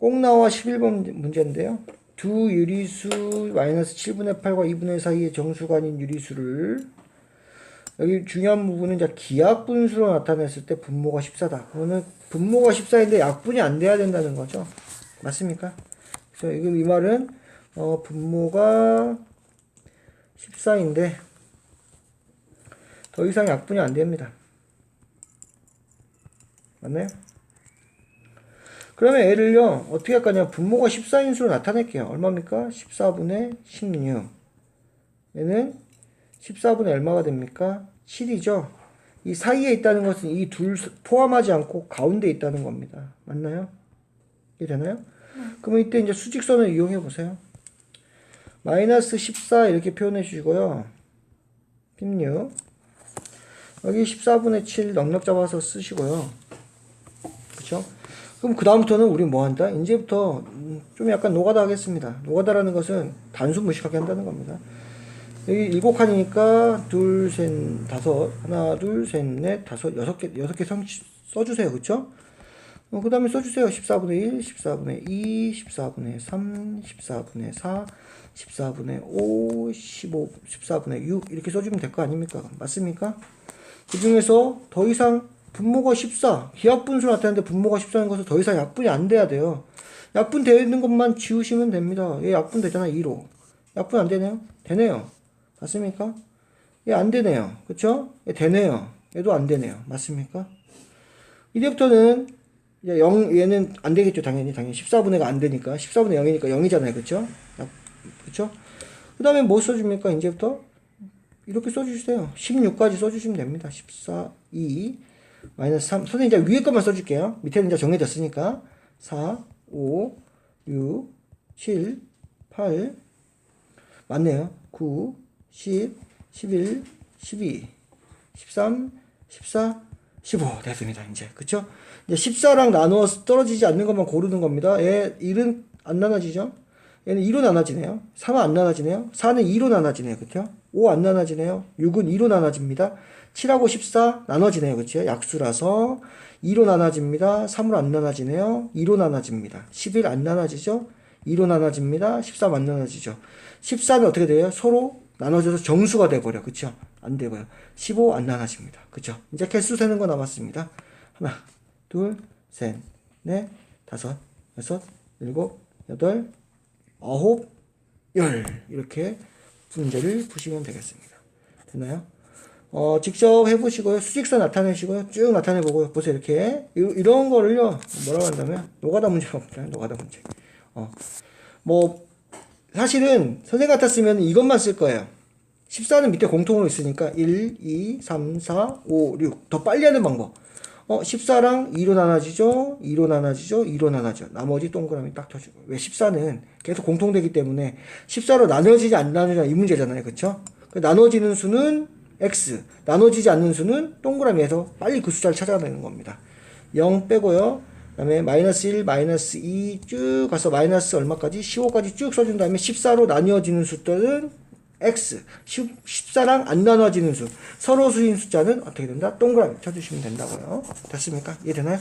꼭 나와 11번 문제인데요. 두 유리수 마이너스 7분의 8과 2분의 사이의 정수가 아닌 유리수를 여기 중요한 부분은 이제 기하 분수로 나타냈을 때 분모가 14다. 그러면 분모가 14인데 약분이 안 돼야 된다는 거죠. 맞습니까? 그래서 지금 이 말은 어, 분모가 14인데 더 이상 약분이 안 됩니다. 맞나요? 그러면 얘를요 어떻게 할 거냐 분모가 14인 수로 나타낼게요. 얼마입니까? 14분의 16 얘는 14분의 얼마가 됩니까? 7이죠? 이 사이에 있다는 것은 이 둘 포함하지 않고 가운데 있다는 겁니다. 맞나요? 이해되나요? 그러면 이때 이제 수직선을 이용해 보세요. 마이너스 14 이렇게 표현해 주시고요. 16 여기 14분의 7 넉넉 잡아서 쓰시고요. 그쵸 그럼 그 다음부터는 우리 뭐 한다? 이제부터 음, 좀 약간 노가다 하겠습니다. 노가다라는 것은 단순 무식하게 한다는 겁니다. 여기 일곱 칸이니까 둘, 셋, 다섯, 하나, 둘, 셋, 넷, 다섯, 여섯 개, 여섯 개 성, 써주세요. 그쵸? 어, 그 다음에 써주세요. 14분의 1, 14분의 2, 14분의 3, 14분의 4, 14분의 5, 15, 14분의 6 이렇게 써주면 될 거 아닙니까? 맞습니까? 그 중에서 더 이상 분모가 14, 기하분수 나타내는데 분모가 14인 것은 더 이상 약분이 안 돼야 돼요. 약분 되어 있는 것만 지우시면 됩니다. 얘 약분 되잖아, 2로. 약분 안 되네요? 되네요. 맞습니까? 얘 안 되네요. 그쵸? 얘 되네요. 얘도 안 되네요. 맞습니까? 이제부터는 이제 0, 얘는 안 되겠죠, 당연히. 당연히. 14분의 가 안 되니까. 14분의 0이니까 0이잖아요. 그쵸? 약- 그쵸? 그 다음에 뭐 써줍니까, 이제부터? 이렇게 써주세요. 16까지 써주시면 됩니다. 14, 2, 마이너스 3. 선생님 이제 위에 것만 써줄게요. 밑에는 이제 정해졌으니까. 4, 5, 6, 7, 8. 맞네요. 9, 10, 11, 12, 13, 14, 15. 됐습니다. 이제. 그쵸? 이제 14랑 나누어서 떨어지지 않는 것만 고르는 겁니다. 얘 1은 안 나눠지죠? 얘는 2로 나눠지네요. 3은 안 나눠지네요. 4는 2로 나눠지네요. 그쵸? 5안 나눠지네요. 6은 2로 나눠집니다. 7하고 14 나눠지네요. 그쵸? 약수라서 2로 나눠집니다. 3으로 안 나눠지네요. 2로 나눠집니다. 11 안 나눠지죠? 2로 나눠집니다. 13 안 나눠지죠? 14는 어떻게 돼요? 서로 나눠져서 정수가 돼버려. 그쵸? 안 되고요. 15 안 나눠집니다. 그쵸? 이제 개수 세는 거 남았습니다. 하나, 둘, 셋, 넷, 다섯, 여섯, 일곱, 여덟, 아홉, 열 이렇게 문제를 푸시면 되겠습니다. 됐나요? 어, 직접 해보시고요. 수직선 나타내시고요. 쭉 나타내보고요. 보세요. 이렇게. 이, 이런 거를요. 뭐라고 한다면, 노가다 문제라고 합니다. 노가다 문제. 어, 뭐, 사실은 선생 같았으면 이것만 쓸 거예요. 14는 밑에 공통으로 있으니까 1, 2, 3, 4, 5, 6. 더 빨리 하는 방법. 어, 14랑 2로 나눠지죠? 2로 나눠지죠? 2로 나눠져. 나머지 동그라미 딱 쳐주고. 왜 14는 계속 공통되기 때문에 14로 나눠지지 안 나눠지냐 이 문제잖아요. 그쵸? 그 나눠지는 수는 x, 나눠지지 않는 수는 동그라미에서 빨리 그 숫자를 찾아내는 겁니다. 0 빼고요. 그 다음에 마이너스 1, 마이너스 2 쭉 가서 마이너스 얼마까지? 15까지 쭉 써준 다음에 14로 나뉘어지는 숫자는 x, 10, 14랑 안 나눠지는 수, 서로 수인 숫자는 어떻게 된다? 동그라미 쳐주시면 된다고요. 됐습니까? 이해되나요?